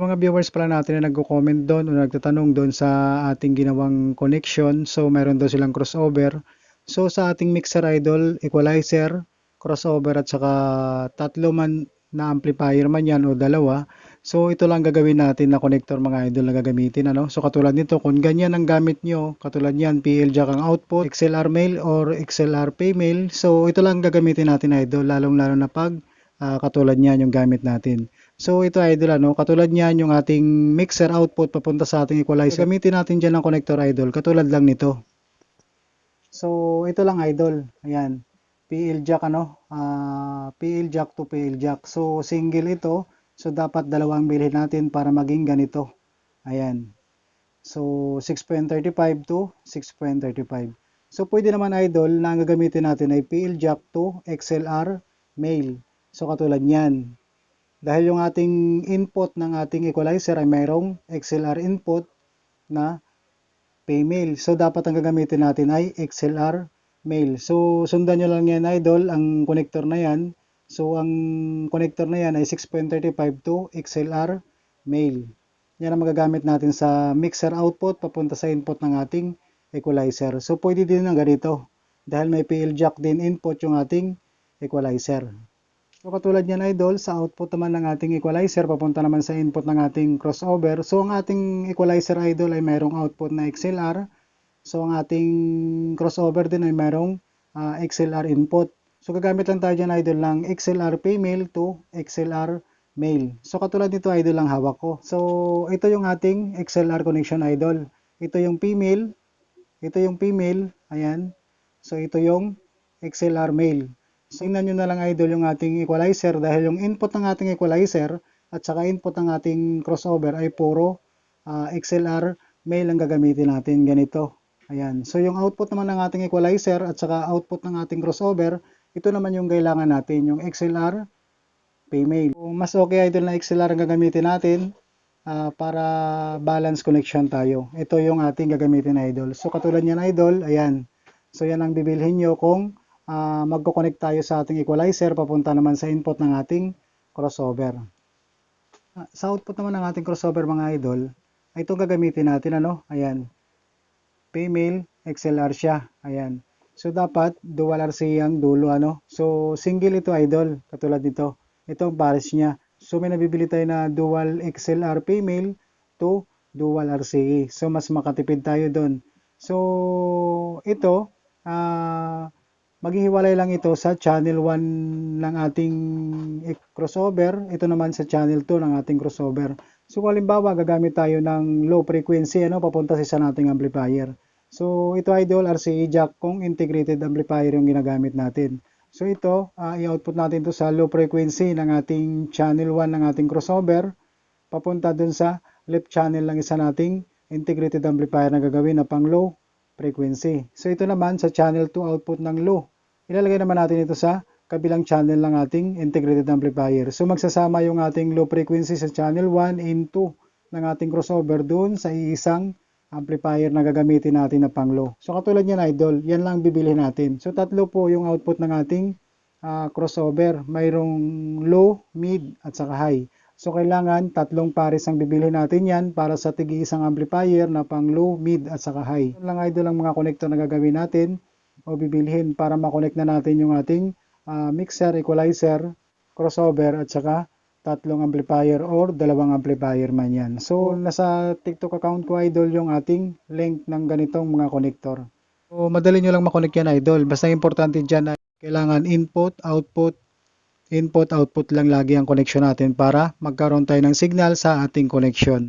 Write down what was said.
Mga viewers pala natin na nagko-comment doon o nagtatanong doon sa ating ginawang connection. So, meron daw silang crossover. So, sa ating mixer idol, equalizer, crossover at saka tatlo man na amplifier man yan o dalawa. So, ito lang gagawin natin na connector mga idol na gagamitin. Ano? So, katulad nito, kung ganyan ang gamit nyo, katulad yan, PL jack ang output, XLR male or XLR female. So, ito lang gagamitin natin idol, lalong-lalo na pag ah, katulad niyan yung gamit natin. So ito idol ano, katulad niyan yung ating mixer output papunta sa ating equalizer. Gamitin natin diyan ng connector idol, katulad lang nito. So ito lang idol. Ayan. PL jack ano, ah, PL jack to PL jack. So single ito. So dapat dalawang bilhin natin para maging ganito. Ayan. So 6.35 to 6.35. So pwede naman idol na ang gagamitin natin ay PL jack to XLR male. So katulad niyan. Dahil yung ating input ng ating equalizer ay mayroong XLR input na female. So, dapat ang gagamitin natin ay XLR male. So, sundan nyo lang yan, idol, ang connector na yan. So, ang connector na yan ay 6.35 to XLR male. Yan ang magagamit natin sa mixer output papunta sa input ng ating equalizer. So, pwede din ng ganito. Dahil may PL jack din input yung ating equalizer. So katulad niyan idol, sa output naman ng ating equalizer, papunta naman sa input ng ating crossover. So ang ating equalizer idol ay mayroong output na XLR. So ang ating crossover din ay mayroong ah, XLR input. So gagamit lang tayo dyan idol ng XLR female to XLR male. So katulad nito idol lang hawak ko. So ito yung ating XLR connection idol. Ito yung female. Ito yung female. Ayan. So ito yung XLR male. Tingnan nyo na lang idol yung ating equalizer dahil yung input ng ating equalizer at saka input ng ating crossover ay puro ah, XLR male ang gagamitin natin ganito. Ayan. So yung output naman ng ating equalizer at saka output ng ating crossover, ito naman yung kailangan natin, yung XLR female. So, mas okay idol na XLR ang gagamitin natin ah, para balance connection tayo. Ito yung ating gagamitin idol. So katulad niyan idol, ayan. So yan ang bibilhin nyo kung uh, magko-connect tayo sa ating equalizer papunta naman sa input ng ating crossover. Ah, sa output naman ng ating crossover mga idol, ay itong gagamitin natin ano, ayan. Female XLR siya, ayan. So dapat dual RC ang dulo ano. So single ito idol, katulad nito. Ito ang pares niya. So may nabibili tayo na dual XLR female to dual RCE. So mas makatipid tayo doon. So ito ah uh, maghihiwalay lang ito sa channel 1 ng ating crossover. Ito naman sa channel 2 ng ating crossover. So halimbawa gagamit tayo ng low frequency ano papunta sa isa nating amplifier. So ito idol RCA jack kung integrated amplifier yung ginagamit natin. So ito uh, i-output natin to sa low frequency ng ating channel 1 ng ating crossover papunta dun sa left channel ng isa nating integrated amplifier na gagawin na pang low frequency. So ito naman sa channel 2 output ng low. Ilalagay naman natin ito sa kabilang channel ng ating integrated amplifier. So magsasama yung ating low frequency sa channel 1 into ng ating crossover doon sa iisang amplifier na gagamitin natin na pang low. So katulad yan idol, yan lang bibili natin. So tatlo po yung output ng ating uh, crossover. Mayroong low, mid at saka high. So kailangan tatlong pares ang bibili natin yan para sa tigi isang amplifier na pang low, mid at saka high. Yan lang idol ang mga connector na gagawin natin o bibilhin para makonect na natin yung ating uh, mixer, equalizer, crossover at saka tatlong amplifier or dalawang amplifier man yan. So nasa TikTok account ko idol yung ating link ng ganitong mga connector. So madali nyo lang makonect yan idol. Basta importante dyan ay kailangan input, output, input output lang lagi ang connection natin para magkaroon tayo ng signal sa ating connection.